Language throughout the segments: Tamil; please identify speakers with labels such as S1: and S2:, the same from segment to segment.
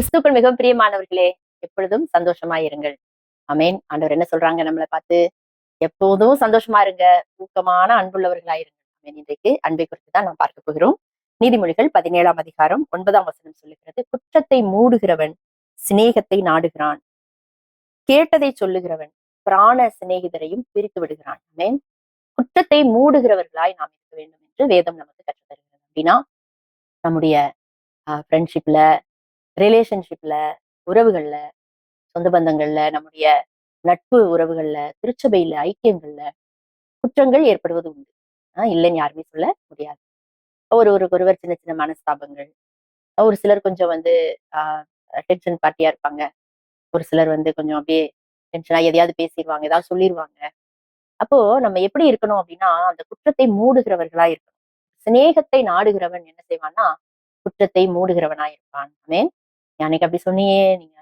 S1: கிறிஸ்துக்கள் மிகவும் பிரியமானவர்களே எப்பொழுதும் சந்தோஷமா இருங்கள் அமேன் ஆண்டவர் என்ன சொல்றாங்க? நம்மளை பார்த்து எப்போதும் சந்தோஷமா இருங்க. ஊக்கமான அன்புள்ளவர்களாயிருங்க அமேன் இன்றைக்கு அன்பை குறித்து தான் நாம் பார்க்க போகிறோம். நீதிமொழிகள் பதினேழாம் அதிகாரம் ஒன்பதாம் வசனம் சொல்லுகிறது குற்றத்தை மூடுகிறவன் சிநேகத்தை நாடுகிறான். கேட்டதை சொல்லுகிறவன் பிராண சிநேகிதரையும் பிரித்து விடுகிறான். அமேன் குற்றத்தை மூடுகிறவர்களாய் நாம் இருக்க வேண்டும் என்று வேதம் நமக்கு கற்றுத்தருகிறது. அப்படின்னா நம்முடைய ஃப்ரெண்ட்ஷிப்ல ரிலேஷன்ஷிப்ல உறவுகள்ல சொந்த பந்தங்கள்ல நம்முடைய நட்பு உறவுகள்ல திருச்சபையில ஐக்கியங்கள்ல குற்றங்கள் ஏற்படுவது உண்டு. ஆஹ் இல்லைன்னு யாருமே சொல்ல முடியாது. ஒரு ஒரு ஒருவர் சின்ன சின்ன மனஸ்தாபங்கள். ஒரு சிலர் கொஞ்சம் வந்து ஆஹ் டென்ஷன் பார்ட்டியா இருப்பாங்க. ஒரு சிலர் வந்து கொஞ்சம் அப்படியே டென்ஷனா எதையாவது பேசிடுவாங்க ஏதாவது சொல்லிடுவாங்க அப்போ நம்ம எப்படி இருக்கணும் அப்படின்னா அந்த குற்றத்தை மூடுகிறவர்களா இருக்கணும். சிநேகத்தை நாடுகிறவன் என்ன செய்வான்னா குற்றத்தை மூடுகிறவனா இருப்பான். ஆமே அன்னைக்கு அப்படி சொன்னியே நீங்க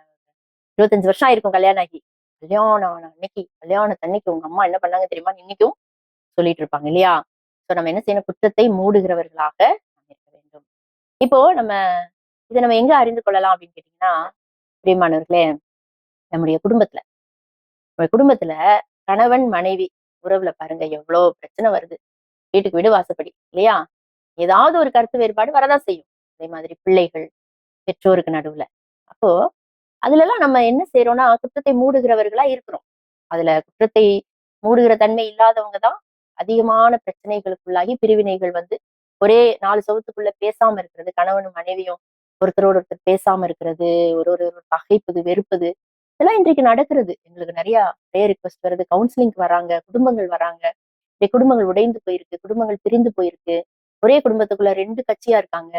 S1: இருபத்தஞ்சு வருஷம் ஆயிருக்கும் கல்யாணம் ஆகி. கல்யாணம் ஆன அன்னைக்கு கல்யாணத்தன்னைக்கு உங்க அம்மா என்ன பண்ணாங்க தெரியுமா? இன்னைக்கும் சொல்லிட்டு இருப்பாங்க இல்லையா? சோ நம்ம என்ன செய்யணும்? குற்றத்தை மூடுகிறவர்களாக இருக்க வேண்டும். இப்போ நம்ம இதை நம்ம எங்க அறிந்து கொள்ளலாம் அப்படின்னு கேட்டீங்கன்னா பிரியமானவர்களே நம்முடைய குடும்பத்துல. நம்ம குடும்பத்துல கணவன் மனைவி உறவுல பாருங்க எவ்வளவு பிரச்சனை வருது. வீட்டுக்கு வீடு வாசப்படி இல்லையா? ஏதாவது ஒரு கருத்து வேறுபாடு வரதான் செய்யும். அதே மாதிரி பிள்ளைகள் பெற்றோருக்கு நடுவுல. அப்போ அதுல எல்லாம் நம்ம என்ன செய்யறோம்னா குற்றத்தை மூடுகிறவர்களா இருக்கிறோம். அதுல குற்றத்தை மூடுகிற தன்மை இல்லாதவங்க தான் அதிகமான பிரச்சனைகளுக்குள்ளாகி பிரிவினைகள் வந்து ஒரே நாலு சவுத்துக்குள்ள பேசாம இருக்கிறது. கணவனும் மனைவியும் ஒருத்தரோட ஒருத்தர் பேசாம இருக்கிறது ஒரு ஒரு ஒரு பகைப்பது வெறுப்பது இதெல்லாம் இன்றைக்கு நடக்கிறது. எங்களுக்கு நிறைய ப்ரேயர் ரிக்வஸ்ட் வருது கவுன்சிலிங்க்கு வராங்க குடும்பங்கள் வராங்க. இன்றைக்கு குடும்பங்கள் உடைந்து போயிருக்கு குடும்பங்கள் பிரிந்து போயிருக்கு. ஒரே குடும்பத்துக்குள்ள ரெண்டு கட்சியா இருக்காங்க.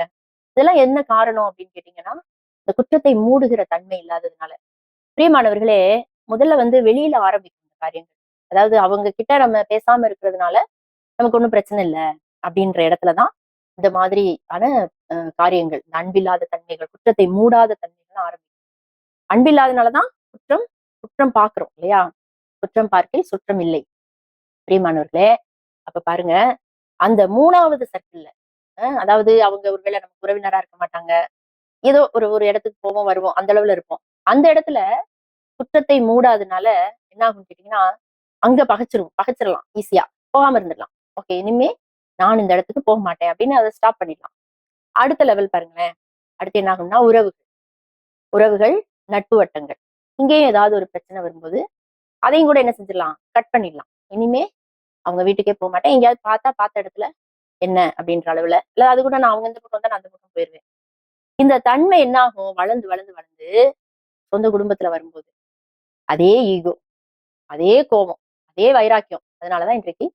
S1: இதெல்லாம் என்ன காரணம் அப்படின்னு கேட்டீங்கன்னா இந்த குற்றத்தை மூடுகிற தன்மை இல்லாததுனால. பிரியமானவர்களே முதல்ல வந்து வெளியில ஆரம்பிக்கும் இந்த காரியங்கள். அதாவது அவங்க கிட்ட நம்ம பேசாம இருக்கிறதுனால நமக்கு ஒன்றும் பிரச்சனை இல்லை அப்படின்ற இடத்துலதான் இந்த மாதிரியான காரியங்கள் இந்த அன்பில்லாத தன்மைகள் குற்றத்தை மூடாத தன்மைகள் ஆரம்பிக்கும். அன்பில்லாதனாலதான் குற்றம் குற்றம் பார்க்கிறோம் இல்லையா? குற்றம் பார்க்கில் சுற்றம் இல்லை. பிரியமானவர்களே அப்ப பாருங்க அந்த மூணாவது சர்க்கிள்ல அதாவது அவங்க ஒருவேளை நமக்கு உறவினரா இருக்க மாட்டாங்க. ஏதோ ஒரு ஒரு இடத்துக்கு போவோம் வருவோம் அந்த அளவுல இருப்போம். அந்த இடத்துல குற்றத்தை மூடாதனால என்ன ஆகும் கேட்டீங்கன்னா அங்க பகைச்சிருவோம் பகைச்சிடலாம் ஈஸியா போகாம இருந்துடலாம் ஓகே இனிமே நான் இந்த இடத்துக்கு போக மாட்டேன் அப்படின்னு அதை ஸ்டாப் பண்ணிடலாம். அடுத்த லெவல் பாருங்களேன். அடுத்து என்ன ஆகும்னா உறவுகள். உறவுகள் நட்பு வட்டங்கள். இங்கேயும் ஏதாவது ஒரு பிரச்சனை வரும்போது அதையும் கூட என்ன செஞ்சிடலாம் கட் பண்ணிடலாம். இனிமே அவங்க வீட்டுக்கே போக மாட்டேன். எங்கேயாவது பார்த்தா பார்த்த இடத்துல என்ன அப்படின்ற அளவுல. இல்ல அது கூட நான் அவங்க இந்த பக்கம் தான் நான் அந்த பக்கம் போயிருவேன். இந்த தன்மை என்ன ஆகும் வளர்ந்து வளர்ந்து வளர்ந்து சொந்த குடும்பத்துல வரும்போது. அதே ஈகோ அதே கோபம் அதே வைராக்கியம். அதனாலதான் இன்றைக்கு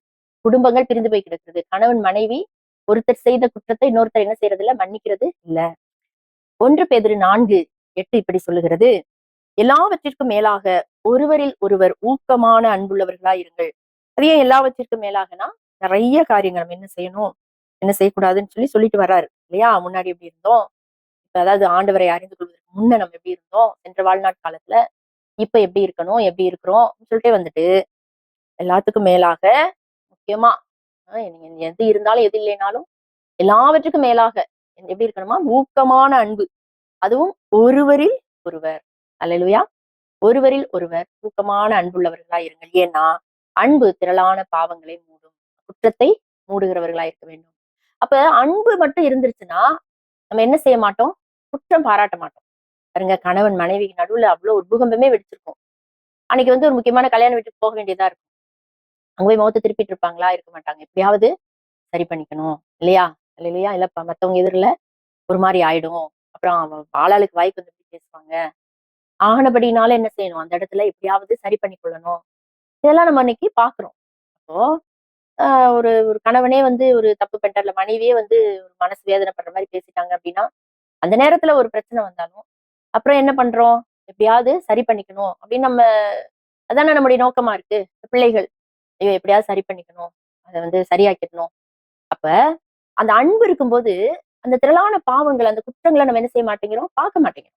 S1: குடும்பங்கள் பிரிந்து போய் கிடக்குது கணவன் மனைவி ஒருத்தர் செய்த குற்றத்தை இன்னொருத்தர் என்ன செய்யறது இல்ல மன்னிக்கிறது இல்ல. ஒன்று பேதிரு நான்கு எட்டு இப்படி சொல்லுகிறது. எல்லாவற்றிற்கும் மேலாக ஒருவரில் ஒருவர் ஊக்கமான அன்புள்ளவர்களா இருங்கள் அதே எல்லாவற்றிற்கும் மேலாகனா? நிறைய காரியங்கள் நம்ம என்ன செய்யணும் என்ன செய்யக்கூடாதுன்னு சொல்லி சொல்லிட்டு வர்றாரு. இல்லையா? முன்னாடி எப்படி இருந்தோம்? இப்ப அதாவது ஆண்டவரை அறிந்து கொள்வதற்கு முன்ன நம்ம எப்படி இருந்தோம்? சென்ற வாழ்நாள் காலத்துல இப்ப எப்படி இருக்கணும்? எப்படி இருக்கிறோம்? சொல்லிட்டே வந்துட்டு எல்லாத்துக்கும் மேலாக முக்கியமா எது இருந்தாலும் எது இல்லைனாலும் எல்லாவற்றுக்கும் மேலாக எப்படி இருக்கணுமா? ஊக்கமான அன்பு. அதுவும் ஒருவரில் ஒருவர். அல்லையா ஒருவரில் ஒருவர். ஊக்கமான அன்புள்ளவர்களா இருங்கள். ஏன்னா அன்பு திரளான பாவங்களை மூடும். குற்றத்தை மூடுகிறவர்களா இருக்க வேண்டும். அப்ப அன்பு மட்டும் இருந்துருச்சுன்னா நம்ம என்ன செய்ய மாட்டோம்? குற்றம் பாராட்ட மாட்டோம். பாருங்க கணவன் மனைவி நடுவுல அவ்வளவு பூகம்பமே வெடிச்சிருக்கும். அன்னைக்கு வந்து ஒரு முக்கியமான கல்யாண வீட்டுக்கு போக வேண்டியதா இருக்கும். அங்க போய் முகத்தை திருப்பிட்டு இருப்பாங்களா? இருக்க மாட்டாங்க. எப்படியாவது சரி பண்ணிக்கணும். இல்லையா? இல்லையா? இல்லப்பா மத்தவங்க எதிரில ஒரு மாதிரி ஆயிடும். அப்புறம் ஆளாளுக்கு வாய்ப்பு வந்து பேசுவாங்க. ஆனபடினால என்ன செய்யணும்? அந்த இடத்துல எப்படியாவது சரி பண்ணி கொள்ளணும் இதெல்லாம் நம்ம அன்னைக்கு பாக்குறோம். அப்போ ஒரு ஒரு கணவனே வந்து ஒரு தப்பு பண்ணிட்டார்ல மனைவியே வந்து ஒரு மனசு வேதனை பண்ற மாதிரி பேசிட்டாங்க அப்படின்னா அந்த நேரத்துல ஒரு பிரச்சனை வந்தாலும் அப்புறம் என்ன பண்றோம்? எப்படியாவது சரி பண்ணிக்கணும் அப்படின்னு நம்ம அதானே நம்முடைய நோக்கமா இருக்கு பிள்ளைகள். ஐயோ எப்படியாவது சரி பண்ணிக்கணும் அதை வந்து சரியாக்கிடணும். அப்ப அந்த அன்பு இருக்கும்போது அந்த திரளான பாவங்கள் அந்த குற்றங்களை நம்ம என்ன செய்ய மாட்டேங்கிறோம்? பார்க்க மாட்டேங்கிறோம்.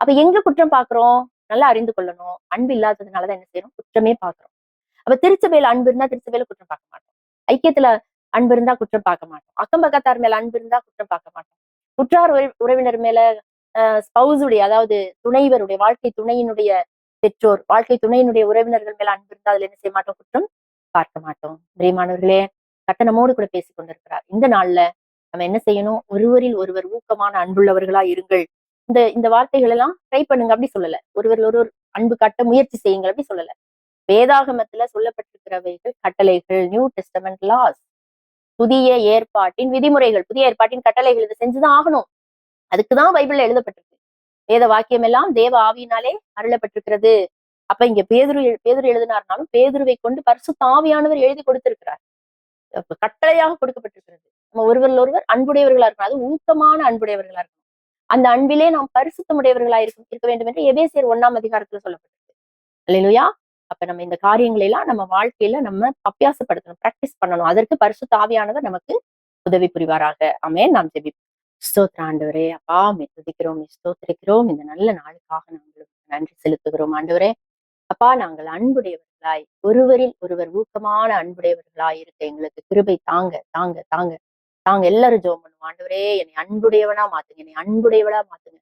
S1: அப்ப எங்க குற்றம் பாக்குறோம் நல்லா அறிந்து கொள்ளணும். அன்பு இல்லாததுனாலதான் என்ன செய்யறோம்? குற்றமே பாக்குறோம் அப்ப திருச்சபையில அன்பு இருந்தா திருச்சபையில குற்றம் பார்க்க மாட்டோம். ஐக்கியத்துல அன்பு இருந்தா குற்றம் பார்க்க மாட்டோம். அக்கம் பக்கத்தார் மேல அன்பு இருந்தா குற்றம் பார்க்க மாட்டோம். குற்றார் உறவினர் மேல ஸ்பௌஸுடைய அதாவது துணைவருடைய வாழ்க்கை துணையினுடைய பெற்றோர் வாழ்க்கை துணையினுடைய உறவினர்கள் மேல அன்பு இருந்தா அதுல என்ன செய்ய மாட்டோம்? குற்றம் பார்க்க மாட்டோம். பிரியமானவர்களே கட்டணமோடு கூட பேசிக் கொண்டிருக்கிறார். இந்த நாள்ல நம்ம என்ன செய்யணும்? ஒருவரில் ஒருவர் ஊக்கமான அன்புள்ளவர்களா இருங்கள். இந்த இந்த வார்த்தைகள் எல்லாம் ட்ரை பண்ணுங்க. அப்படி சொல்லல. ஒருவர் ஒருவர் அன்பு காட்ட முயற்சி செய்யுங்கள். அப்படி சொல்லல. வேதாகமத்துல சொல்லப்பட்டிருக்கிறவைகள் கட்டளைகள் நியூ டெஸ்டமெண்ட் லாஸ் புதிய ஏற்பாட்டின் விதிமுறைகள் புதிய ஏற்பாட்டின் கட்டளைகள் இதை செஞ்சுதான் ஆகணும். அதுக்குதான் பைபிள்ல எழுதப்பட்டிருக்கு. வேத வாக்கியம் எல்லாம் தேவ ஆவியினாலே அருளப்பட்டிருக்கிறது. அப்ப இங்க பேதுரு பேதுரு எழுதினார்னாலும் பேதுருவை கொண்டு பரிசுத்த ஆவியானவர் எழுதி கொடுத்திருக்கிறார். கட்டளையாக கொடுக்கப்பட்டிருக்கிறது. நம்ம ஒருவர் ஒருவர் அன்புடையவர்களா இருக்கணும். அது ஊக்கமான அன்புடையவர்களா இருக்கணும். அந்த அன்பிலே நாம் பரிசுத்தமுடையவர்களா இருக்க இருக்க வேண்டும் என்று எபேசியர் ஒண்ணாம் அதிகாரத்துல சொல்லப்பட்டிருக்கு. இல்லையா அப்ப நம்ம இந்த காரியங்களை எல்லாம் நம்ம வாழ்க்கையில நம்ம அபியாசப்படுத்தணும் பிராக்டிஸ் பண்ணணும். அதற்கு பரிசு ஆவியானவர் நமக்கு உதவி புரிவாராக. அமே நாம் ஜெபி ஸ்தோத்திர ஆண்டவரே அப்பா உம்மை துதிக்கிறோம் ஸ்தோத்திரிக்கிறோம். இந்த நல்ல நாளுக்காக நாங்கள் நன்றி செலுத்துகிறோம் ஆண்டவரே. அப்பா நாங்கள் அன்புடையவர்களாய் ஒருவரில் ஒருவர் ஊக்கமான அன்புடையவர்களாய் இருக்க எங்களுக்கு கிருபை தாங்க தாங்க தாங்க. தாங்க எல்லாரும் ஜோம் பண்ணுவோம். ஆண்டவரே என்னை அன்புடையவனா மாத்துங்க என்னை அன்புடையவளா மாத்துங்க.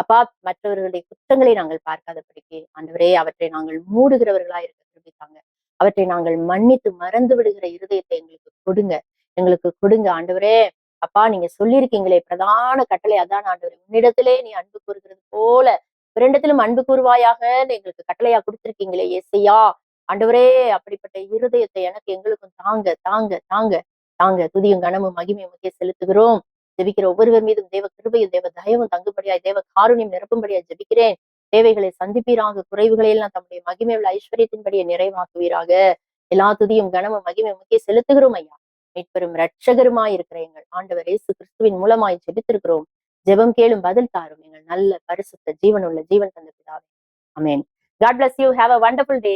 S1: அப்பா மற்றவர்களுடைய குற்றங்களை நாங்கள் பார்க்காதபடிக்கு ஆண்டவரே அவற்றை நாங்கள் மூடுகிறவர்களா இருக்க திரும்பித்தாங்க அவற்றை நாங்கள் மன்னித்து மறந்து விடுகிற இருதயத்தை எங்களுக்கு கொடுங்க. எங்களுக்கு கொடுங்க ஆண்டவரே. அப்பா நீங்க சொல்லியிருக்கீங்களே பிரதான கட்டளை அதான் ஆண்டவரே. உன்னிடத்திலே நீ அன்பு கூறுகிறது போல இரண்டத்திலும் அன்பு கூறுவாயாக எங்களுக்கு கட்டளையா கொடுத்திருக்கீங்களே ஏசையா. ஆண்டவரே அப்படிப்பட்ட இருதயத்தை எனக்கு எங்களுக்கும் தாங்க தாங்க தாங்க தாங்க. துதியும் கனமும் மகிமையும் முக்கிய செலுத்துகிறோம். ஜெபிக்கிற ஒவ்வொருவர் மீதும் தேவ கிருபையும் தேவ தயவும் தங்குபடியாய் தேவ காருண்யம் நிரப்பும்படியாய் ஜெபிக்கிறேன். தேவைகளை சந்திப்பீராக குறைவுகளை எல்லாம் தம்முடைய மகிமை உள்ள ஐஸ்வர்யத்தின்படியே நிறைவாக்குவீராக. எல்லா துதியும் கனமும் மகிமை முக்கிய செலுத்துகிறோம் ஐயா. மீட்பெரும் இரட்சகருமாய் இருக்கிற எங்கள் ஆண்டவர் இயேசு கிறிஸ்துவின் மூலமாய் ஜெபித்திருக்கிறோம். ஜெபம் கேளும் பதில் தாரும் எங்கள் நல்ல பரிசுத்த ஜீவனுள்ள ஜீவன் தந்த பிதாவே. Amen god bless you have a wonderful day